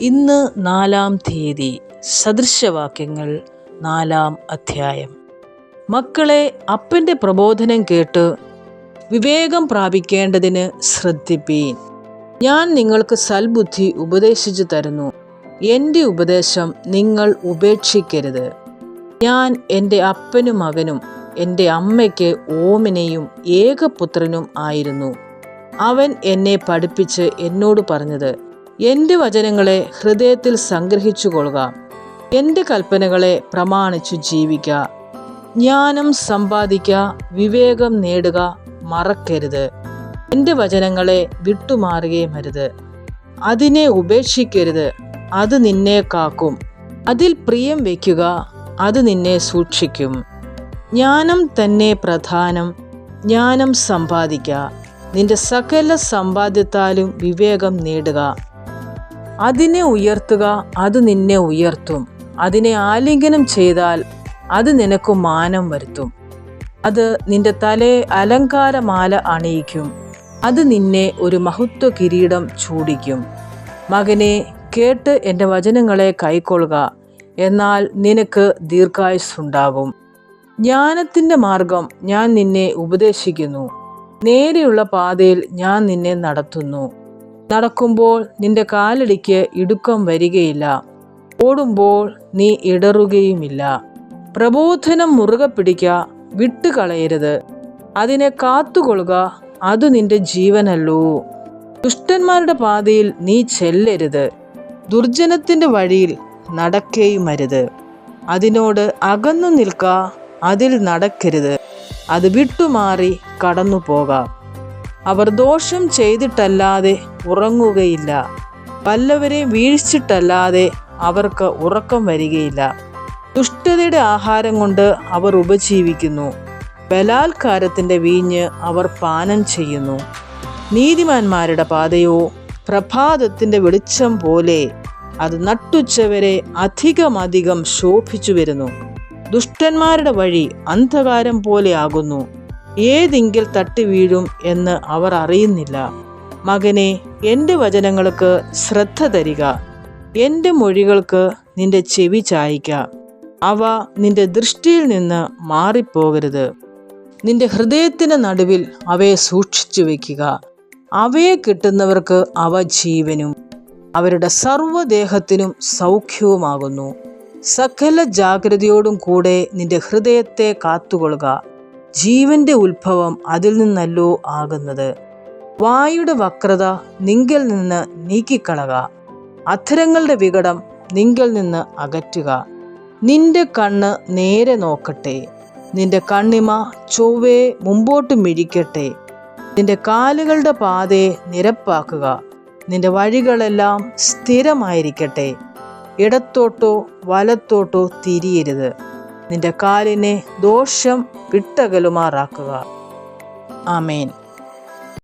ഇന്ന് നാലാം തീയതി സദൃശവാക്യങ്ങൾ നാലാം അധ്യായം. മക്കളെ അപ്പന്റെ പ്രബോധനം കേട്ട് വിവേകം പ്രാപിക്കേണ്ടതിന് ശ്രദ്ധിപ്പീൻ. ഞാൻ നിങ്ങൾക്ക് സൽബുദ്ധി ഉപദേശിച്ചു തരുന്നു. എന്റെ ഉപദേശം നിങ്ങൾ ഉപേക്ഷിക്കരുത്. ഞാൻ എന്റെ അപ്പനും മകനും എന്റെ അമ്മയ്ക്ക് ഓമിനെയും ഏകപുത്രനും ആയിരുന്നു. അവൻ എന്നെ പഠിപ്പിച്ച് എന്നോട് പറഞ്ഞത് എന്റെ വചനങ്ങളെ ഹൃദയത്തിൽ സംഗ്രഹിച്ചു കൊള്ളുക എന്റെ കൽപ്പനകളെ പ്രമാണിച്ചു ജീവിക്ക. ജ്ഞാനം സമ്പാദിക്കുക വിവേകം നേടുക മറക്കരുത്. എന്റെ വചനങ്ങളെ വിട്ടുമാറുകയും അരുത്. അതിനെ ഉപേക്ഷിക്കരുത്. അത് നിന്നെ കാക്കും. അതിൽ പ്രിയം വയ്ക്കുക. അത് നിന്നെ സൂക്ഷിക്കും. ജ്ഞാനം തന്നെ പ്രധാനം. ജ്ഞാനം സമ്പാദിക്കുക നിന്റെ സകല സമ്പാദ്യത്താലും വിവേകം നേടുക. അതിനെ ഉയർത്തുക അത് നിന്നെ ഉയർത്തും. അതിനെ ആലിംഗനം ചെയ്താൽ അത് നിനക്ക് മാനം വരുത്തും. അത് നിന്റെ തലയെ അലങ്കാരമാല അണിയിക്കും. അത് നിന്നെ ഒരു മഹത്വ കിരീടം ചൂടിക്കും. മകനെ കേട്ട് എന്റെ വചനങ്ങളെ കൈക്കൊള്ളുക എന്നാൽ നിനക്ക് ദീർഘായുസ്സുണ്ടാകും. ജ്ഞാനത്തിന്റെ മാർഗം ഞാൻ നിന്നെ ഉപദേശിക്കുന്നു. നേരെയുള്ള പാതയിൽ ഞാൻ നിന്നെ നടത്തുന്നു. നടക്കുമ്പോൾ നിന്റെ കാലടിക്ക് ഇടുക്കം വരികയില്ല. ഓടുമ്പോൾ നീ ഇടറുകയുമില്ല. പ്രബോധനം മുറുകെ പിടിക്ക വിട്ടുകളയരുത്. അതിനെ കാത്തുകൊള്ളുക അത് നിന്റെ ജീവനല്ലോ. ദുഷ്ടന്മാരുടെ പാതയിൽ നീ ചെല്ലരുത്. ദുർജനത്തിന്റെ വഴിയിൽ നടക്കേയുമരുത്. അതിനോട് അകന്നു നിൽക്ക അതിൽ നടക്കരുത്. അത് വിട്ടുമാറി കടന്നു പോകാം അവർ ദോഷം ചെയ്തിട്ടല്ലാതെ ഉറങ്ങുകയില്ല. വല്ലവരെ വീഴ്ചിട്ടല്ലാതെ അവർക്ക് ഉറക്കം വരികയില്ല. ദുഷ്ടതയുടെ ആഹാരം കൊണ്ട് അവർ ഉപജീവിക്കുന്നു. ബലാത്കാരത്തിന്റെ വീഞ്ഞ് അവർ പാനം ചെയ്യുന്നു. നീതിമാന്മാരുടെ പാതയോ പ്രഭാതത്തിന്റെ വെളിച്ചം പോലെ അത് നട്ടുച്ചവരെ അധികമധികം ശോഭിച്ചു വരുന്നു ദുഷ്ടന്മാരുടെ വഴി അന്ധകാരം പോലെ ആകുന്നു. ഏതെങ്കിൽ തട്ടി വീഴും എന്ന് അവർ അറിയുന്നില്ല. മകനെ എന്റെ വചനങ്ങൾക്ക് ശ്രദ്ധ തരിക. എന്റെ മൊഴികൾക്ക് നിന്റെ ചെവി ചായ്ക്ക. അവ നിന്റെ ദൃഷ്ടിയിൽ നിന്ന് മാറിപ്പോകരുത്. നിന്റെ ഹൃദയത്തിന് നടുവിൽ അവയെ സൂക്ഷിച്ചു വയ്ക്കുക. അവയെ കിട്ടുന്നവർക്ക് അവ ജീവനും. അവരുടെ സർവദേഹത്തിനും സൗഖ്യവുമാകുന്നു. സകല ജാഗ്രതയോടും കൂടെ നിന്റെ ഹൃദയത്തെ കാത്തുകൊള്ളുക. ജീവന്റെ ഉത്ഭവം അതിൽ നിന്നല്ലോ ആകുന്നത്. വായുടെ വക്രത നിങ്കിൽ നിന്ന് നീക്കിക്കളക. അധരങ്ങളുടെ വികടം നിങ്കിൽ നിന്ന് അകറ്റുക. നിന്റെ കണ്ണ് നേരെ നോക്കട്ടെ. നിന്റെ കണ്ണിമ ചൊവ്വേ മുമ്പോട്ട് മിഴിക്കട്ടെ. നിന്റെ കാലുകളുടെ പാതയെ നിരപ്പാക്കുക. നിന്റെ വഴികളെല്ലാം സ്ഥിരമായിരിക്കട്ടെ. ഇടത്തോട്ടോ വലത്തോട്ടോ തിരിയരുത്. നിന്റെ കാലിനെ ദോഷം വിട്ടകലുമാറാക്കുക. ആമേൻ.